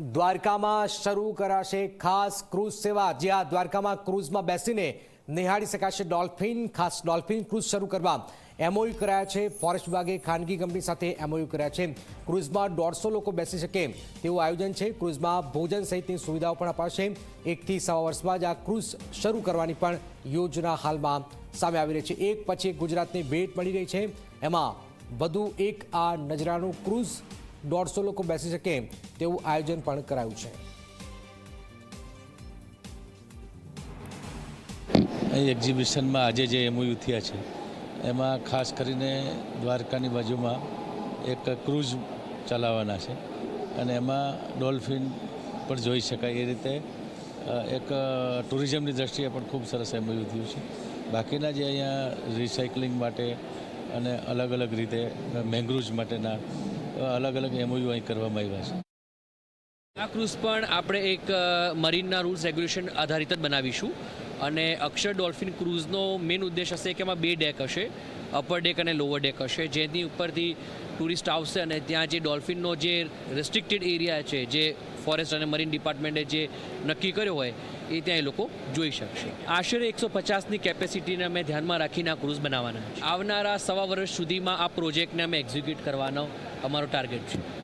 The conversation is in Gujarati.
દ્વારકામાં શરૂ કરાશે ખાસ ક્રૂઝ સેવા. જ્યાં દ્વારકામાં ક્રૂઝમાં બેસીને નિહાળી શકાશે ડોલ્ફિન, ખાસ ડોલ્ફિન ક્રૂઝ શરૂ કરવા. એમઓયુ કરાયા છે, ફોરેસ્ટ વિભાગે ખાનગી કંપની સાથે એમઓયુ કર્યા છે. ક્રૂઝમાં દોઢસો લોકો બેસી શકે તેવું આયોજન છે. ક્રૂઝમાં ભોજન સહિતની સુવિધાઓ પણ અપાશે. એકથી સવા વર્ષમાં જ આ ક્રૂઝ શરૂ કરવાની પણ યોજના હાલમાં સામે આવી રહી છે. એક પછી એક ગુજરાતની ભેટ મળી રહી છે. એમાં વધુ એક આ નજરાનું ક્રૂઝ દોઢસો લોકો બેસી શકે તેવું આયોજન પણ કરાયું છે. અહીં એક્ઝિબિશનમાં આજે જે એમઓયુ થયા છે, એમાં ખાસ કરીને દ્વારકાની બાજુમાં એક ક્રૂઝ ચલાવવાના છે અને એમાં ડોલ્ફિન પણ જોઈ શકાય એ રીતે. એક ટુરિઝમની દ્રષ્ટિએ પણ ખૂબ સરસ એમઓયુ થયું છે. બાકીના જે અહીંયા રિસાયકલિંગ માટે અને અલગ અલગ રીતે મેંગ્રુવ્સ માટેના અલગ અલગ એમઓયુ અહીં કરવામાં આવ્યા છે. આ ક્રૂઝ પણ આપણે એક મરીનના રૂલ્સ રેગ્યુલેશન આધારિત જ બનાવીશું. અને અક્ષર ડોલ્ફિન ક્રૂઝનો મેઇન ઉદ્દેશ હશે કે એમાં બે ડેક હશે. અપર ડેક અને લોઅર ડેક હશે. જેની ઉપરથી ટુરિસ્ટ આવશે અને ત્યાં જે ડોલ્ફિનનો જે રેસ્ટ્રિક્ટેડ એરિયા છે જે ફોરેસ્ટ અને મરીન ડિપાર્ટમેન્ટે જે નક્કી કર્યો હોય એ ત્યાં એ લોકો જોઈ શકશે. આશરે એકસો પચાસની કેપેસિટીને અમે ધ્યાનમાં રાખીને આ ક્રૂઝ બનાવવાના આવનારા સવા વર્ષ સુધીમાં આ પ્રોજેક્ટને અમે એક્ઝિક્યુટ કરવાનો અમારો ટાર્ગેટ છે.